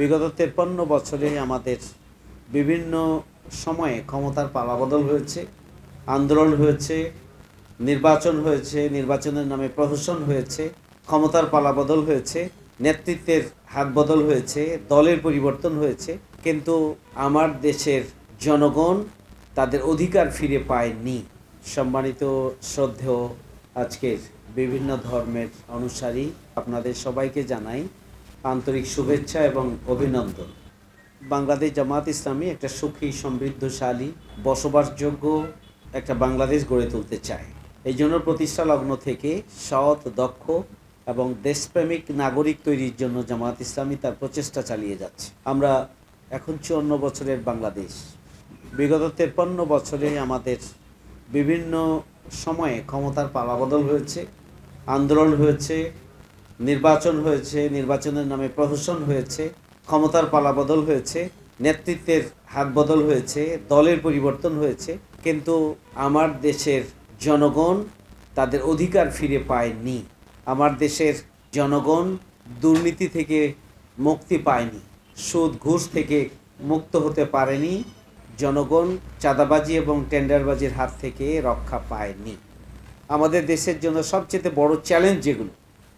বিগত তেপ্পান্ন বছরে আমাদের বিভিন্ন সময়ে ক্ষমতার পালাবদল হয়েছে, আন্দোলন হয়েছে, নির্বাচন হয়েছে, নির্বাচনের নামে প্রহসন হয়েছে, ক্ষমতার পালাবদল হয়েছে, নেতৃত্বের হাত বদল হয়েছে, দলের পরিবর্তন হয়েছে, কিন্তু আমার দেশের জনগণ তাদের অধিকার ফিরে পায়নি। সম্মানিত শ্রদ্ধেয় আজকের বিভিন্ন ধর্মের অনুসারী, আপনাদের সবাইকে জানাই আন্তরিক শুভেচ্ছা এবং অভিনন্দন। বাংলাদেশ জামাত ইসলামী একটা সুখী, সমৃদ্ধশালী, বসবাসযোগ্য একটা বাংলাদেশ গড়ে তুলতে চায়। এই জন্য প্রতিষ্ঠা লগ্ন থেকে সৎ, দক্ষ এবং দেশপ্রেমিক নাগরিক তৈরির জন্য জামাত ইসলামী তার প্রচেষ্টা চালিয়ে যাচ্ছে। আমরা এখন চুয়ান্ন বছরের বাংলাদেশ। বিগত তেপ্পান্ন বছরে আমাদের বিভিন্ন সময়ে ক্ষমতার পালাবদল হয়েছে, আন্দোলন হয়েছে নির্বাচন হয়েছে, নির্বাচনের নামে প্রহসন হয়েছে, ক্ষমতার পালাবদল হয়েছে, নেতৃত্বের হাত বদল হয়েছে, দলের পরিবর্তন হয়েছে, কিন্তু আমার দেশের জনগণ তাদের অধিকার ফিরে পায়নি। আমার দেশের জনগণ দুর্নীতি থেকে মুক্তি পায়নি, সুদ, ঘুষ থেকে মুক্ত হতে পারেনি, জনগণ চাঁদাবাজি এবং টেন্ডারবাজির হাত থেকে রক্ষা পায়নি। আমাদের দেশের জন্য সবচেয়ে বড় চ্যালেঞ্জ যেগুলো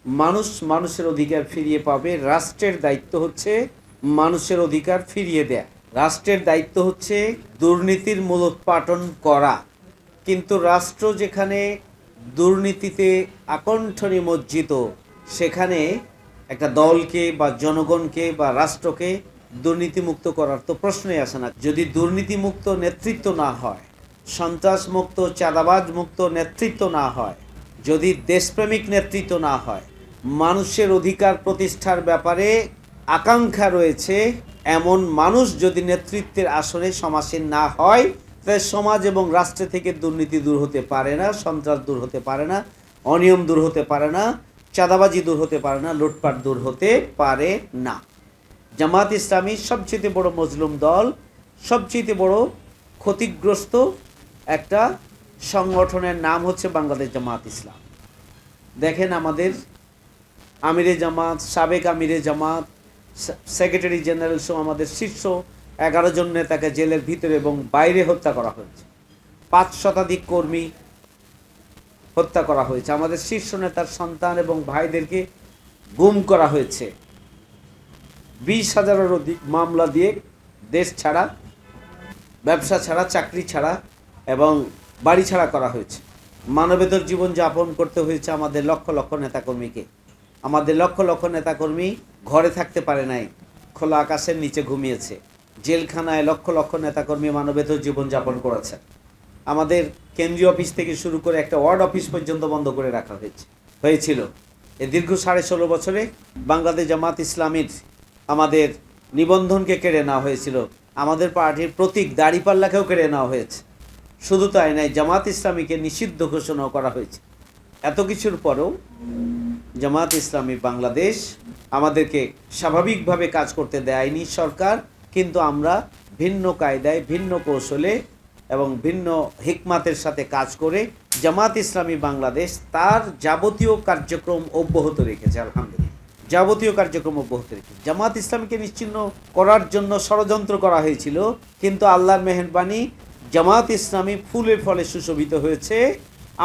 মানুষ মানুষের অধিকার ফিরিয়ে পাবে, রাষ্ট্রের দায়িত্ব হচ্ছে মানুষের অধিকার ফিরিয়ে দেয়া। রাষ্ট্রের দায়িত্ব হচ্ছে দুর্নীতির মূলোৎপাটন করা। কিন্তু রাষ্ট্র যেখানে দুর্নীতিতে আকণ্ঠ নিমজ্জিত সেখানে একটা দলকে বা জনগণকে বা রাষ্ট্রকে দুর্নীতিমুক্ত করার তো প্রশ্নই আসে না। যদি দুর্নীতিমুক্ত নেতৃত্ব না হয়, সন্ত্রাসমুক্ত চাঁদাবাজ মুক্ত নেতৃত্ব না হয়, যদি দেশপ্রেমিক নেতৃত্ব না হয় মানুষের অধিকার প্রতিষ্ঠার ব্যাপারে আকাঙ্ক্ষা রয়েছে, এমন মানুষ যদি নেতৃত্বের আসনে সমাসীন না হয়, তাহলে সমাজ এবং রাষ্ট্র থেকে দুর্নীতি দূর হতে পারে না, সন্ত্রাস দূর হতে পারে না, অনিয়ম দূর হতে পারে না, চাঁদাবাজি দূর হতে পারে না, লুটপাট দূর হতে পারে না। জামাত ইসলামী সবচেয়ে বড় মজলুম দল, সবচেয়ে বড় ক্ষতিগ্রস্ত একটা সংগঠনের নাম হচ্ছে বাংলাদেশ জামাত ইসলাম। দেখেন আমাদের আমিরে জামাত, সাবেক আমিরে জামাত সেক্রেটারি জেনারেল সহ আমাদের শীর্ষ এগারো জন নেতাকে জেলের ভিতরে এবং বাইরে হত্যা করা হয়েছে। পাঁচ শতাধিক কর্মী হত্যা করা হয়েছে। আমাদের শীর্ষ নেতার সন্তান এবং ভাইদেরকে গুম করা হয়েছে। বিশ হাজারের অধিক মামলা দিয়ে দেশ ছাড়া, ব্যবসা ছাড়া, চাকরি ছাড়া এবং বাড়ি ছাড়া করা হয়েছে। মানবেতর জীবন যাপন করতে হয়েছে আমাদের লক্ষ লক্ষ নেতাকর্মীকে। আমাদের লক্ষ লক্ষ নেতাকর্মী ঘরে থাকতে পারে নাই, খোলা আকাশের নিচে ঘুমিয়েছে। জেলখানায় লক্ষ লক্ষ নেতাকর্মী মানবেতর জীবনযাপন করেছে। আমাদের কেন্দ্রীয় অফিস থেকে শুরু করে একটা ওয়ার্ড অফিস পর্যন্ত বন্ধ করে রাখা হয়েছে, হয়েছিল। এ দীর্ঘ সাড়ে ষোলো বছরে বাংলাদেশ জামাত ইসলামীর আমাদের নিবন্ধনকে কেড়ে নেওয়া হয়েছিল। আমাদের পার্টির প্রতীক দাড়িপাল্লাকেও কেড়ে নেওয়া হয়েছে। শুধু তাই নয়, জামাত ইসলামীকে নিষিদ্ধ ঘোষণা করা হয়েছে। এত কিছুর পরেও জামাত ইসলামী বাংলাদেশ আমাদেরকে স্বাভাবিকভাবে কাজ করতে দেয়নি সরকার, কিন্তু আমরা ভিন্ন কায়দায়, ভিন্ন কৌশলে এবং ভিন্ন হিকমাতের সাথে কাজ করে জামাত ইসলামী বাংলাদেশ তার যাবতীয় কার্যক্রম অব্যাহত রেখেছে, আলহামদুলিল্লাহ। যাবতীয় কার্যক্রম অব্যাহত রেখেছে। জামাত ইসলামীকে নিশ্চিন্ন করার জন্য ষড়যন্ত্র করা হয়েছিল, কিন্তু আল্লাহর মেহরবানি জামাত ইসলামী ফুলের ফলে সুশোভিত হয়েছে।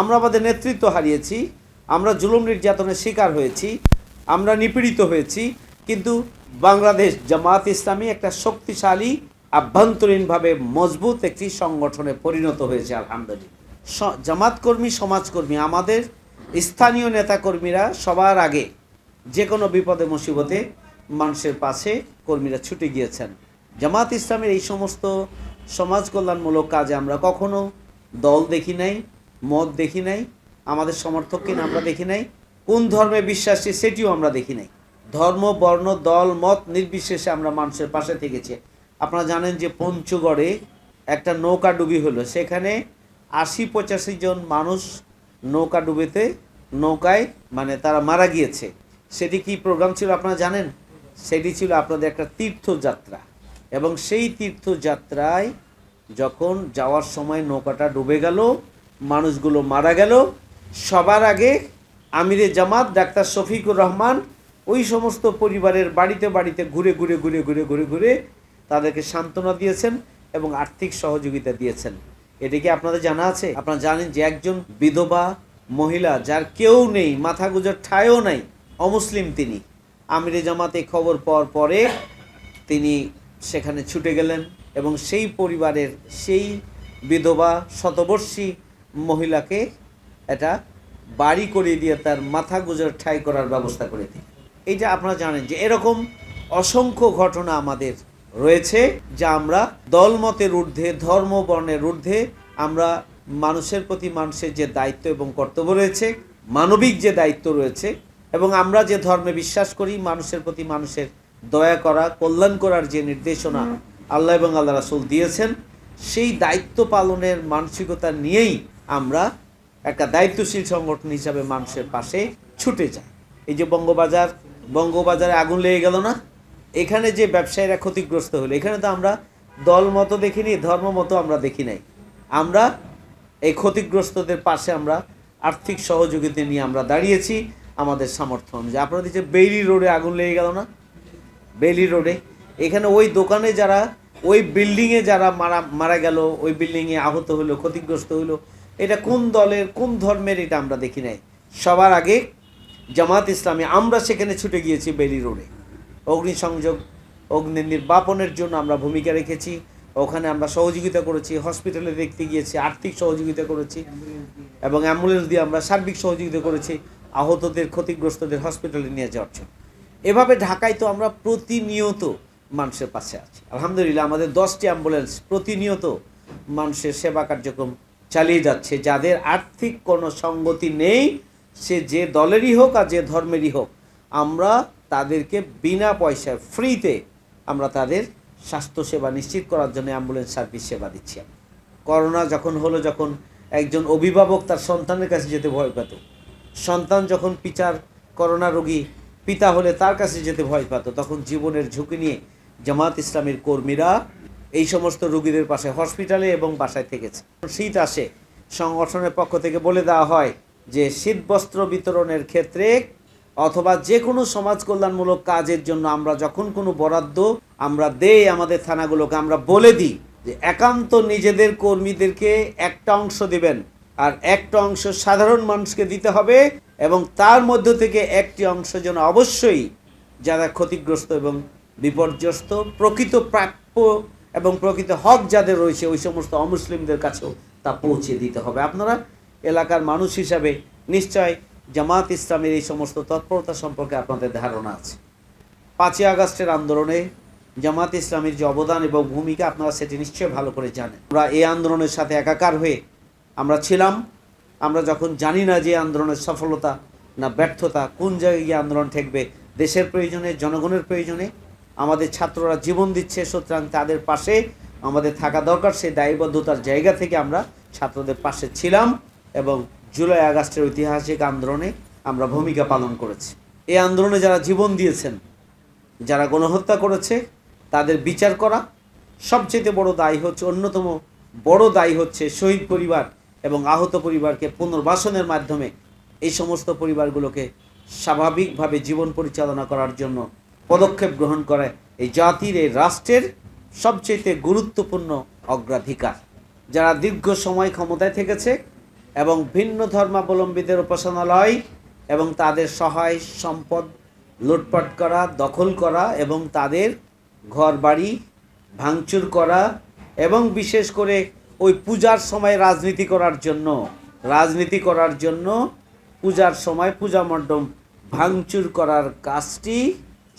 আমরা আমাদের নেতৃত্ব হারিয়েছি আমরা জুলুম নির্যাতনের শিকার হয়েছি, আমরা নিপীড়িত হয়েছি, কিন্তু বাংলাদেশ জামাত ইসলামী একটা শক্তিশালী, আভ্যন্তরীণভাবে মজবুত একটি সংগঠনে পরিণত হয়েছে, আলহামদুলিল্লাহ। স- জামাত কর্মী সমাজকর্মী আমাদের স্থানীয় নেতাকর্মীরা সবার আগে যে কোনো বিপদে, মুসিবতে মানুষের পাশে কর্মীরা ছুটে গিয়েছেন। জামাত ইসলামের এই সমস্ত সমাজ কল্যাণমূলক কাজে আমরা কখনো দল দেখি নাই, মত দেখি নাই আমাদের সমর্থককে আমরা দেখি নাই? কোন ধর্মে বিশ্বাসী সেটিও আমরা দেখি নাই। ধর্ম, বর্ণ, দল, মত নির্বিশেষে আমরা মানুষের পাশে থেকেছি। আপনারা জানেন যে পঞ্চগড়ে একটা নৌকা ডুবি হলো। সেখানে আশি পঁচাশি জন মানুষ নৌকা ডুবেতে, নৌকায় মানে তারা মারা গিয়েছে। সেটি কি প্রোগ্রাম ছিল আপনারা জানেন? সেটি ছিল আপনাদের একটা তীর্থযাত্রা। এবং সেই তীর্থযাত্রায় যখন যাওয়ার সময় নৌকাটা ডুবে গেল, মানুষগুলো মারা গেল সবার আগে আমিরে জামাত, ডাক্তার শফিকুর রহমান, ওই সমস্ত পরিবারের বাড়িতে বাড়িতে ঘুরে ঘুরে ঘুরে ঘুরে ঘুরে ঘুরে তাদেরকে সান্ত্বনা দিয়েছেন এবং আর্থিক সহযোগিতা দিয়েছেন। এটা কি আপনাদের জানা আছে? আপনারা জানেন যে একজন বিধবা মহিলা যার কেউ নেই মাথা গুজার ঠায়ও নাই, অমুসলিম তিনি। আমিরে জামাতে খবর পাওয়ার পরে তিনি সেখানে ছুটে গেলেন এবং সেই পরিবারের সেই বিধবা শতবর্ষী মহিলাকে এটা বাড়ি করিয়ে দিয়ে তার মাথা গুজর ঠাই করার ব্যবস্থা করে দিই। এইটা আপনারা জানেন যে এরকম অসংখ্য ঘটনা আমাদের রয়েছে যা আমরা দলমতের ঊর্ধ্বে ধর্ম বর্ণের ঊর্ধ্বে আমরা মানুষের প্রতি মানুষের যে দায়িত্ব এবং কর্তব্য রয়েছে মানবিক যে দায়িত্ব রয়েছে এবং আমরা যে ধর্মে বিশ্বাস করি মানুষের প্রতি মানুষের দয়া করা কল্যাণ করার যে নির্দেশনা আল্লাহ এবং আল্লাহ রাসুল দিয়েছেন সেই দায়িত্ব পালনের মানসিকতা নিয়েই আমরা একটা দায়িত্বশীল সংগঠন হিসাবে মানুষের পাশে ছুটে যায়। এই যে বঙ্গবাজার, বঙ্গবাজারে আগুন লেগে গেল না? এখানে যে ব্যবসায়ীরা ক্ষতিগ্রস্ত হলো, এখানে তো আমরা দল মতো দেখিনি, ধর্ম মতো আমরা দেখি নাই। আমরা এই ক্ষতিগ্রস্তদের পাশে আমরা আর্থিক সহযোগিতা নিয়ে আমরা দাঁড়িয়েছি আমাদের সামর্থ্য অনুযায়ী। আপনাদের যে বেইলি রোডে আগুন লেগে গেল না? বেইলি রোডে। এখানে ওই দোকানে যারা, ওই বিল্ডিংয়ে যারা মারা মারা গেল, ওই বিল্ডিংয়ে আহত হলো, ক্ষতিগ্রস্ত হলো এটা কোন দলের, কোন ধর্মের এটা আমরা দেখি নাই। সবার আগে জামাত ইসলামী, আমরা সেখানে ছুটে গিয়েছি বেলি রোডে। অগ্নিসংযোগ, অগ্নি নির্বাপনের জন্য আমরা ভূমিকা রেখেছি। ওখানে আমরা সহযোগিতা করেছি, হসপিটালে দেখতে গিয়েছি, আর্থিক সহযোগিতা করেছি এবং অ্যাম্বুলেন্স দিয়ে আমরা সার্বিক সহযোগিতা করেছি, আহতদের, ক্ষতিগ্রস্তদের হসপিটালে নিয়ে যাওয়ার জন্য। এভাবে ঢাকায় তো আমরা প্রতিনিয়ত মানুষের পাশে আছি। আলহামদুলিল্লাহ, আমাদের দশটি অ্যাম্বুলেন্স প্রতিনিয়ত মানুষের সেবা কার্যক্রম চালিয়ে যাচ্ছে। যাদের আর্থিক কোনো সঙ্গতি নেই, সে যে দলেরই হোক আর যে ধর্মেরই হোক, আমরা তাদেরকে বিনা পয়সায়, ফ্রিতে আমরা তাদের স্বাস্থ্যসেবা নিশ্চিত করার জন্য অ্যাম্বুলেন্স সার্ভিস সেবা দিচ্ছি করোনা যখন হলো, যখন একজন অভিভাবক তার সন্তানের কাছে যেতে ভয় পেত, সন্তান যখন পিতার করোনা রোগী, পিতা হলে তার কাছে যেতে ভয় পেত, তখন জীবনের ঝুঁকি নিয়ে জামাত ইসলামের কর্মীরা এই সমস্ত রুগীদের পাশে হসপিটালে এবং বাসায় থেকেছে। শীত আসে, সংগঠনের পক্ষ থেকে বলে দেওয়া হয় যে শীত বস্ত্র বিতরণের ক্ষেত্রে অথবা যে কোনো সমাজ কল্যাণমূলক কাজের জন্য আমরা যখন কোনো বরাদ্দ, আমরা দেই আমাদের থানাগুলোকে, আমরা বলে দিই যে একান্ত নিজেদের কর্মীদেরকে একটা অংশ দিবেন আর একটা অংশ সাধারণ মানুষকে দিতে হবে এবং তার মধ্য থেকে একটি অংশ যেন অবশ্যই যারা ক্ষতিগ্রস্ত এবং বিপর্যস্ত প্রকৃত প্রাপ্য এবং প্রকৃত হক যাদের রয়েছে, ওই সমস্ত অমুসলিমদের কাছেও তা পৌঁছে দিতে হবে। আপনারা এলাকার মানুষ হিসাবে নিশ্চয় জামাত ইসলামের এই সমস্ত তৎপরতা সম্পর্কে আপনাদের ধারণা আছে। পাঁচই আগস্টের আন্দোলনে জামাত ইসলামের যে অবদান এবং ভূমিকা আপনারা সেটি নিশ্চয়ই ভালো করে জানেন। আমরা এই আন্দোলনের সাথে একাকার হয়ে আমরা ছিলাম। আমরা যখন জানি না যে আন্দোলনের সফলতা না ব্যর্থতা, কোন জায়গায় গিয়ে আন্দোলন ঠেকবে, দেশের প্রয়োজনে, জনগণের প্রয়োজনে আমাদের ছাত্ররা জীবন দিচ্ছে, সুতরাং তাদের পাশে আমাদের থাকা দরকার। সেই দায়বদ্ধতার জায়গা থেকে আমরা ছাত্রদের পাশে ছিলাম এবং জুলাই আগস্টের ঐতিহাসিক আন্দোলনে আমরা ভূমিকা পালন করেছি। এই আন্দোলনে যারা জীবন দিয়েছেন, যারা গণহত্যা করেছে, তাদের বিচার করা সবচেয়ে বড় দায়ী হচ্ছে, অন্যতম বড় দায়ী হচ্ছে শহীদ পরিবার এবং আহত পরিবারকে পুনর্বাসনের মাধ্যমে এই সমস্ত পরিবারগুলোকে স্বাভাবিকভাবে জীবন পরিচালনা করার জন্য পদক্ষেপ গ্রহণ করে এই জাতির, এই রাষ্ট্রের সবচেয়ে গুরুত্বপূর্ণ অগ্রাধিকার। যারা দীর্ঘ সময় ক্ষমতায় থেকেছে এবং ভিন্ন ধর্মাবলম্বীদের উপাসনালয় এবং তাদের সহায় সম্পদ লুটপাট করা, দখল করা এবং তাদের ঘর বাড়ি ভাঙচুর করা এবং বিশেষ করে ওই পূজার সময় রাজনীতি করার জন্য, রাজনীতি করার জন্য পূজার সময় পূজা মণ্ডপ ভাঙচুর করার কাজটি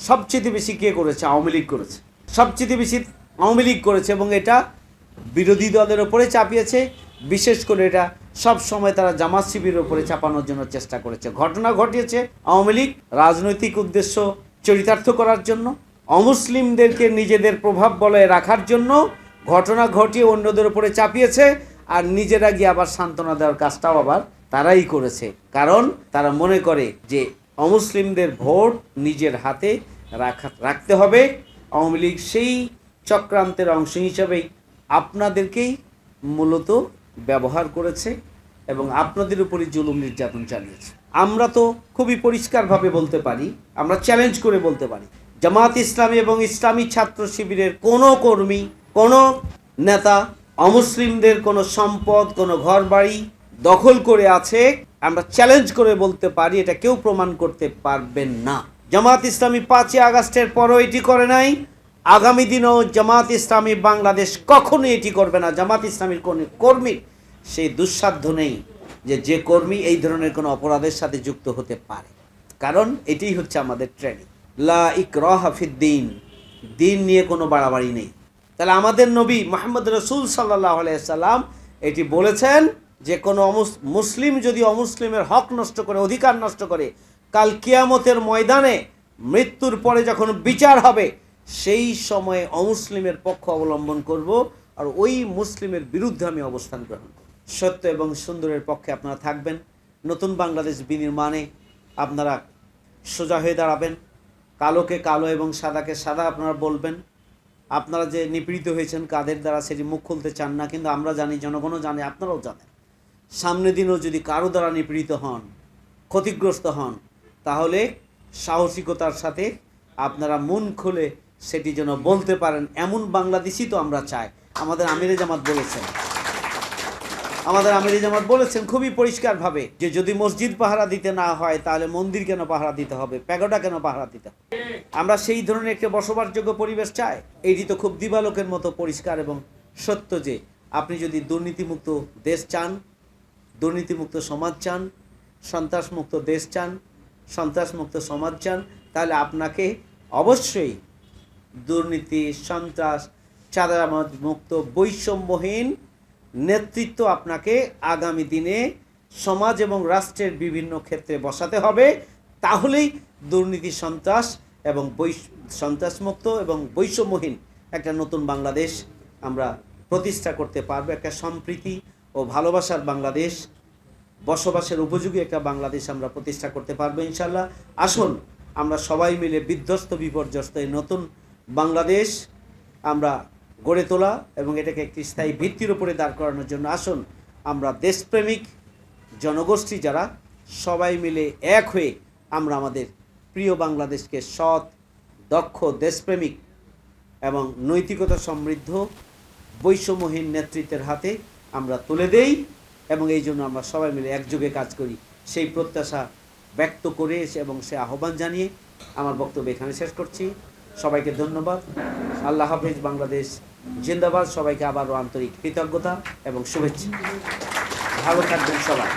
সবচেয়ে বেশি কে করেছে? আওয়ামী লীগ করেছে। সবচেয়ে বেশি আওয়ামী লীগ করেছে এবং এটা বিরোধী দলের ওপরে চাপিয়েছে। বিশেষ করে এটা সব সময় তারা জামাত শিবিরের ওপরে চাপানোর জন্য চেষ্টা করেছে। ঘটনা ঘটিয়েছে আওয়ামী লীগ রাজনৈতিক উদ্দেশ্য চরিতার্থ করার জন্য, অমুসলিমদেরকে নিজেদের প্রভাব বলয়ে রাখার জন্য ঘটনা ঘটিয়ে অন্যদের উপরে চাপিয়েছে আর নিজেরা গিয়ে আবার সান্ত্বনা দেওয়ার কাজটাও আবার তারাই করেছে। কারণ তারা মনে করে যে অমুসলিমদের ভোট নিজের হাতে রাখা, রাখতে হবে। আওয়ামী লীগ সেই চক্রান্তের অংশ হিসাবেই আপনাদেরকেই মূলত ব্যবহার করেছে এবং আপনাদের উপরই জুলুম নির্যাতন চালিয়েছে। আমরা তো খুবই পরিষ্কারভাবে বলতে পারি, আমরা চ্যালেঞ্জ করে বলতে পারি, জামাত ইসলামী এবং ইসলামী ছাত্র শিবিরের কোনো কর্মী, কোনো নেতা অমুসলিমদের কোনো সম্পদ, কোনো ঘরবাড়ি দখল করে আছে আমরা চ্যালেঞ্জ করে বলতে পারি, এটা কেউ প্রমাণ করতে পারবেন না। জামাত ইসলামী পাঁচই আগস্টের পরও এটি করে নাই। আগামী দিনেও জামাত ইসলামী বাংলাদেশ কখনোই এটি করবে না। জামাত ইসলামীর কোন কর্মীর সেই দুঃসাধ্য নেই যে যে কর্মী এই ধরনের কোনো অপরাধের সাথে যুক্ত হতে পারে। কারণ এটাই হচ্ছে আমাদের ট্রেনিং লা ইকরাহ ফিদ্দিন দিন। নিয়ে কোনো বাড়াবাড়ি নেই। তাহলে আমাদের নবী মোহাম্মদ রসুল সাল্লাহ সাল্লাম এটি বলেছেন যে কোনো মুসলিম যদি অমুসলিমের হক নষ্ট করে, অধিকার নষ্ট করে, কাল কিয়ামতের ময়দানে মৃত্যুর পরে যখন বিচার হবে, সেই সময়ে অমুসলিমের পক্ষ অবলম্বন করব আর ওই মুসলিমের বিরুদ্ধে আমি অবস্থান গ্রহণ করব। সত্য এবং সুন্দরের পক্ষে আপনারা থাকবেন। নতুন বাংলাদেশ বিনির্মাণে আপনারা সোজা হয়ে দাঁড়াবেন। কালোকে কালো এবং সাদাকে সাদা আপনারা বলবেন। আপনারা যে নিপীড়িত হয়েছেন, কাদের দ্বারা সেটি মুখ খুলতে চান না, কিন্তু আমরা জানি, জনগণও জানে, আপনারাও জানেন। সামনে দিনও যদি কারও দ্বারা নিপীড়িত হন, ক্ষতিগ্রস্ত হন, তাহলে সাহসিকতার সাথে আপনারা মন খুলে সেটি যেন বলতে পারেন। এমন বাংলাদেশই তো আমরা চাই। আমাদের আমিরে জামাত বলেছেন। আমাদের আমিরি জামাত বলেছেন খুবই পরিষ্কারভাবে যে যদি মসজিদ পাহারা দিতে না হয়, তাহলে মন্দির কেন পাহারা দিতে হবে? প্যাগোডা কেন পাহারা দিতে হবে? আমরা সেই ধরনের একটা বসবাসযোগ্য পরিবেশ চাই। এটি তো খুব দিবালোকের মতো পরিষ্কার এবং সত্য যে আপনি যদি দুর্নীতিমুক্ত দেশ চান দুর্নীতিমুক্ত সমাজ চান, সন্ত্রাসমুক্ত দেশ চান, সন্ত্রাসমুক্ত সমাজ চান, তাহলে আপনাকে অবশ্যই দুর্নীতি, সন্ত্রাস, চাঁদাবাজ মুক্ত বৈষম্যহীন নেতৃত্ব আপনাকে আগামী দিনে সমাজ এবং রাষ্ট্রের বিভিন্ন ক্ষেত্রে বসাতে হবে। তাহলেই দুর্নীতি, সন্ত্রাস এবং বৈ, সন্ত্রাসমুক্ত এবং বৈষম্যহীন একটা নতুন বাংলাদেশ আমরা প্রতিষ্ঠা করতে পারব, একটা সম্প্রীতি ও ভালোবাসার বাংলাদেশ, বসবাসের উপযোগী একটা বাংলাদেশ আমরা প্রতিষ্ঠা করতে পারব ইনশাল্লাহ। আসুন, আমরা সবাই মিলে বিধ্বস্ত, বিপর্যস্ত এই নতুন বাংলাদেশ আমরা গড়ে তোলা এবং এটাকে একটি স্থায়ী ভিত্তির উপরে দাঁড় করানোর জন্য আসুন, আমরা দেশপ্রেমিক জনগোষ্ঠী যারা, সবাই মিলে এক হয়ে আমরা আমাদের প্রিয় বাংলাদেশকে সৎ, দক্ষ, দেশপ্রেমিক এবং নৈতিকতা সমৃদ্ধ, বৈষম্যহীন নেতৃত্বের হাতে আমরা তুলে দেই এবং এই জন্য আমরা সবাই মিলে একযোগে কাজ করি। সেই প্রত্যাশা ব্যক্ত করে এবং সে আহ্বান জানিয়ে আমার বক্তব্য এখানে শেষ করছি। সবাইকে ধন্যবাদ। আল্লাহ হাফিজ, বাংলাদেশ জিন্দাবাদ। সবাইকে আবারও আন্তরিক কৃতজ্ঞতা এবং শুভেচ্ছা। ভালো থাকবেন সবাই।